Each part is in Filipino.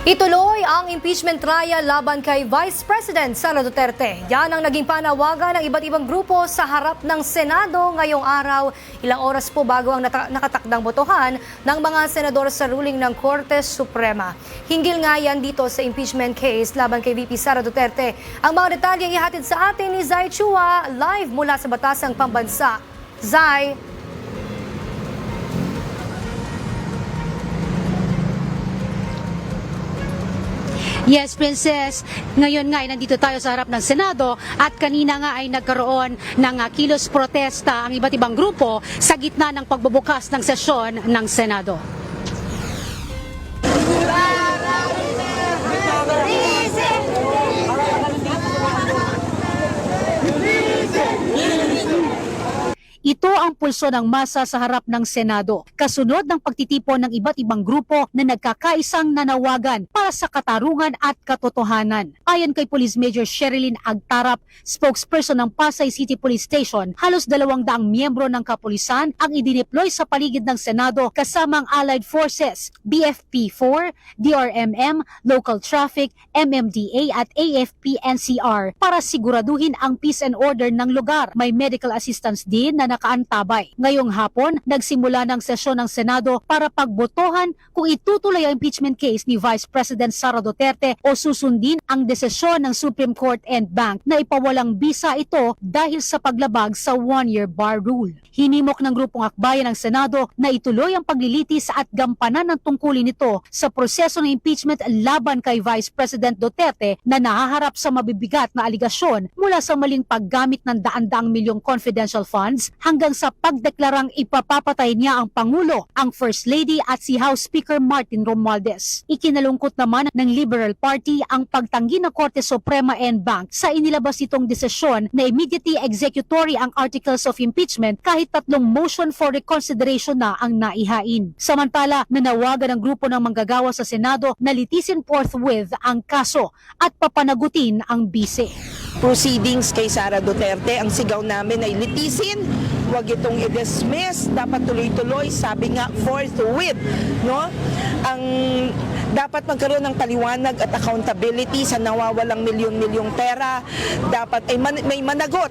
Ituloy ang impeachment trial laban kay Vice President Sara Duterte. Yan ang naging panawagan ng iba't ibang grupo sa harap ng Senado ngayong araw. Ilang oras po bago ang nakatakdang botohan ng mga senador sa ruling ng Korte Suprema. Hinggil nga yan dito sa impeachment case laban kay VP Sara Duterte. Ang mga detalye ihatid sa atin ni Zai Chua live mula sa Batasang Pambansa. Zai, Yes, Princess. Ngayon nga ay nandito tayo sa harap ng Senado at kanina nga ay nagkaroon ng ah, kilos protesta ang iba't ibang grupo sa gitna ng pagbubukas ng sesyon ng Senado. Ang pulso ng masa sa harap ng Senado, kasunod ng pagtitipon ng iba't ibang grupo na nagkakaisang nanawagan para sa katarungan at katotohanan. Ayon kay Police Major Sherilyn Agtarap, spokesperson ng Pasay City Police Station, halos dalawang daang miyembro ng kapulisan ang idineploy sa paligid ng Senado kasama ang Allied Forces, BFP-4, DRMM, Local Traffic, MMDA at AFP-NCR para siguraduhin ang peace and order ng lugar. May medical assistance din na nakaantabay. Ngayong hapon, nagsimula ng sesyon ng Senado para pagbotohan kung itutuloy ang impeachment case ni Vice President Sara Duterte o susundin ang desisyon ng Supreme Court and Bank na ipawalang bisa ito dahil sa paglabag sa one-year bar rule. Hinimok ng grupong akbayan ng Senado na ituloy ang paglilitis at gampanan ng tungkulin nito sa proseso ng impeachment laban kay Vice President Duterte na nahaharap sa mabibigat na aligasyon mula sa maling paggamit ng daan-daang milyong confidential funds hanggang sa pagdeklarang ipapapatay niya ang Pangulo, ang First Lady at si House Speaker Martin Romualdez. Ikinalungkot naman ng Liberal Party ang pagtanggi ng Korte Suprema and Bank sa inilabas itong desisyon na immediately executory ang articles of impeachment kahit tatlong motion for reconsideration na ang naihain. Samantala, nanawagan ang grupo ng manggagawa sa Senado na litisin forthwith ang kaso at papanagutin ang bise. Proceedings kay Sara Duterte. Ang sigaw namin ay litisin, huwag itong i-dismiss, dapat tuloy-tuloy, sabi nga forthwith, no? Ang dapat magkaroon ng paliwanag at accountability sa nawawalang milyon-milyong pera. Dapat ay man- may managot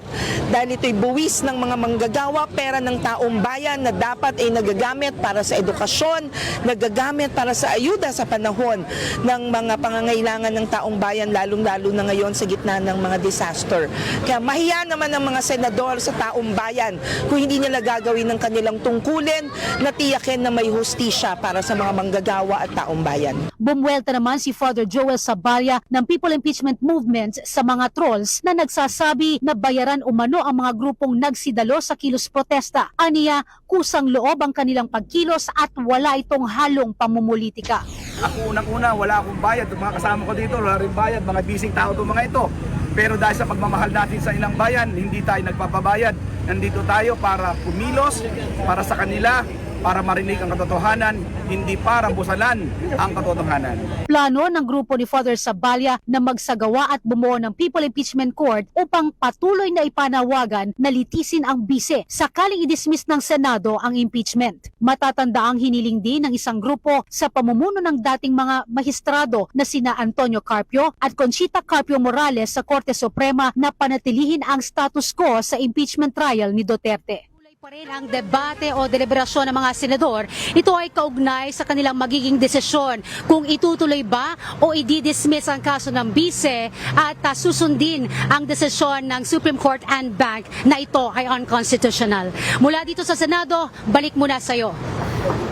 dahil ito'y buwis ng mga manggagawa, pera ng taong bayan na dapat ay nagagamit para sa edukasyon, nagagamit para sa ayuda sa panahon ng mga pangangailangan ng taong bayan, lalong-lalo na ngayon sa gitna ng mga disaster. Kaya mahiya naman ang mga senador sa taong bayan kung hindi nila gagawin ng kanilang tungkulin na tiyakin na may hustisya para sa mga manggagawa at taong bayan. Bumwelta naman si Father Joel Sabalia ng People Impeachment Movement sa mga trolls na nagsasabi na bayaran umano ang mga grupong nagsidalo sa kilos protesta. Aniya, kusang loob ang kanilang pagkilos at wala itong halong pamumulitika. Ako unang-una, wala akong bayad. Mga kasama ko dito, wala rin bayad. Mga bising tao itong mga ito. Pero dahil sa pagmamahal natin sa ilang bayan, hindi tayo nagpapabayad. Nandito tayo para kumilos, para sa kanila, para marinig ang katotohanan, hindi para busalan ang katotohanan. Plano ng grupo ni Father Sabalia na magsagawa at bumuo ng People Impeachment Court upang patuloy na ipanawagan na litisin ang bise sakaling i-dismiss ng Senado ang impeachment. Matatanda ang hiniling din ng isang grupo sa pamumuno ng dating mga mahistrado na sina Antonio Carpio at Conchita Carpio Morales sa Korte Suprema na panatilihin ang status quo sa impeachment trial ni Duterte. Pa rin ang debate o deliberasyon ng mga senador. Ito ay kaugnay sa kanilang magiging desisyon kung itutuloy ba o i-dismiss ang kaso ng bise at uh, susundin ang desisyon ng Supreme Court and Bank na ito ay unconstitutional. Mula dito sa Senado, balik muna sa iyo.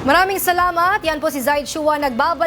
maraming salamat. Yan po si Zai Chua nagbabalik